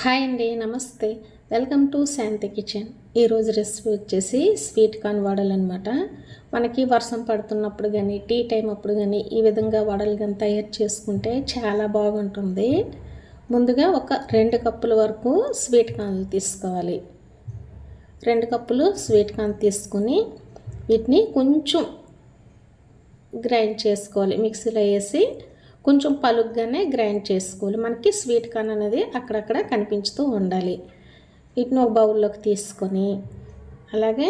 Hi అండి నమస్తే. Welcome to Shanti kitchen. ఈరోజు రెసిపీ వచ్చేసి స్వీట్ కార్న్ వడలు అనమాట మనకి వర్షం పడుతున్నప్పుడు కానీ టీ టైం అప్పుడు కానీ ఈ విధంగా వడలు కానీ తయారు చేసుకుంటే చాలా బాగుంటుంది. ముందుగా ఒక రెండు కప్పుల వరకు స్వీట్ కార్న్లు తీసుకోవాలి. రెండు కప్పులు స్వీట్ కార్న్ తీసుకుని వీటిని కొంచెం గ్రైండ్ చేసుకోవాలి. మిక్సీలో వేసి కొంచెం పలుగ్గానే గ్రైండ్ చేసుకోవాలి. మనకి స్వీట్ కార్న్ అనేది అక్కడక్కడ కనిపించుతూ ఉండాలి. వీటిని ఒక బౌల్లోకి తీసుకొని అలాగే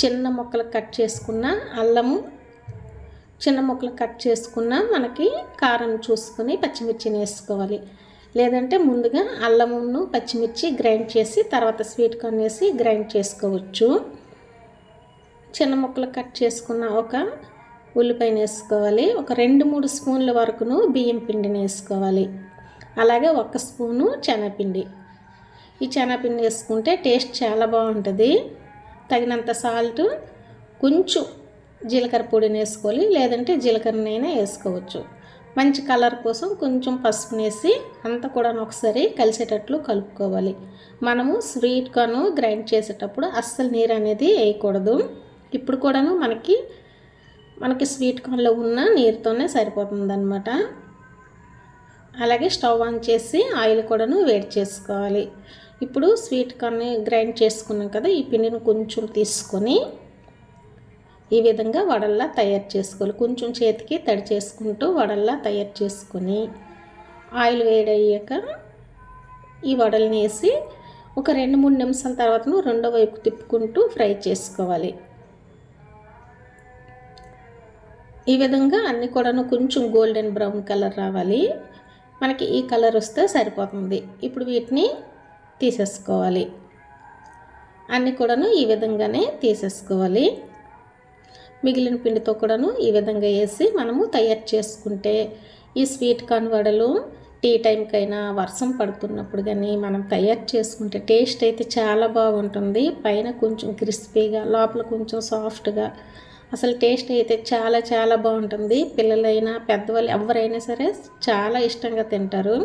చిన్న ముక్కలు కట్ చేసుకున్న అల్లము చిన్న ముక్కలు కట్ చేసుకున్న మనకి కారం చూసుకొని పచ్చిమిర్చిని వేసుకోవాలి. లేదంటే ముందుగా అల్లమును పచ్చిమిర్చి గ్రైండ్ చేసి తర్వాత స్వీట్ కార్న్ వేసి గ్రైండ్ చేసుకోవచ్చు. చిన్న ముక్కలు కట్ చేసుకున్న ఒక ఉల్లిపాయను వేసుకోవాలి. ఒక రెండు మూడు స్పూన్ల వరకును బియ్యం పిండిని వేసుకోవాలి. అలాగే ఒక స్పూను శనగపిండి ఈ శనగపిండి వేసుకుంటే టేస్ట్ చాలా బాగుంటుంది. తగినంత సాల్ట్ కొంచెం జీలకర్ర పొడిని వేసుకోవాలి. లేదంటే జీలకర్రనైనా వేసుకోవచ్చు. మంచి కలర్ కోసం కొంచెం పసుపుని వేసి అంతా కూడా ఒకసారి కలిసేటట్లు కలుపుకోవాలి. మనము స్వీట్ కార్న్ గ్రైండ్ చేసేటప్పుడు అస్సలు నీరు అనేది వేయకూడదు. ఇప్పుడు కూడాను మనకి మనకి స్వీట్ కార్న్లో ఉన్న నీరుతోనే సరిపోతుందనమాట అలాగే స్టవ్ ఆన్ చేసి ఆయిల్ కూడాను వేడి చేసుకోవాలి. ఇప్పుడు స్వీట్ కార్న్ గ్రైండ్ చేసుకున్నాం కదా ఈ పిండిని కొంచెం తీసుకొని ఈ విధంగా వడల్లా తయారు చేసుకోవాలి. కొంచెం చేతికి తడి చేసుకుంటూ వడల్లా తయారు చేసుకొని ఆయిల్ వేడయ్యాక ఈ వడల్ని వేసి ఒక రెండు మూడు నిమిషాల తర్వాత రెండో వైపు తిప్పుకుంటూ ఫ్రై చేసుకోవాలి. ఈ విధంగా అన్ని కూడాను కొంచెం గోల్డెన్ బ్రౌన్ కలర్ రావాలి. మనకి ఈ కలర్ వస్తే సరిపోతుంది. ఇప్పుడు వీటిని తీసేసుకోవాలి. అన్నీ కూడాను ఈ విధంగానే తీసేసుకోవాలి. మిగిలిన పిండితో కూడాను ఈ విధంగా వేసి మనము తయారు చేసుకుంటే ఈ స్వీట్ కార్న్ వడలు టీ టైంకైనా వర్షం పడుతున్నప్పుడు కానీ మనం తయారు చేసుకుంటే టేస్ట్ అయితే చాలా బాగుంటుంది. పైన కొంచెం క్రిస్పీగా లోపల కొంచెం సాఫ్ట్గా అసలు టేస్ట్ అయితే చాలా చాలా బాగుంటుంది. పిల్లలైనా పెద్దవాళ్ళు ఎవరైనా సరే చాలా ఇష్టంగా తింటారు.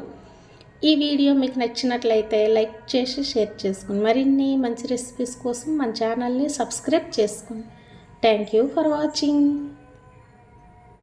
ఈ వీడియో మీకు నచ్చినట్లయితే లైక్ చేసి షేర్ చేసుకోండి మరిన్ని మంచి రెసిపీస్ కోసం మన ఛానల్ని సబ్స్క్రైబ్ చేసుకోండి థ్యాంక్ యూ ఫర్ వాచింగ్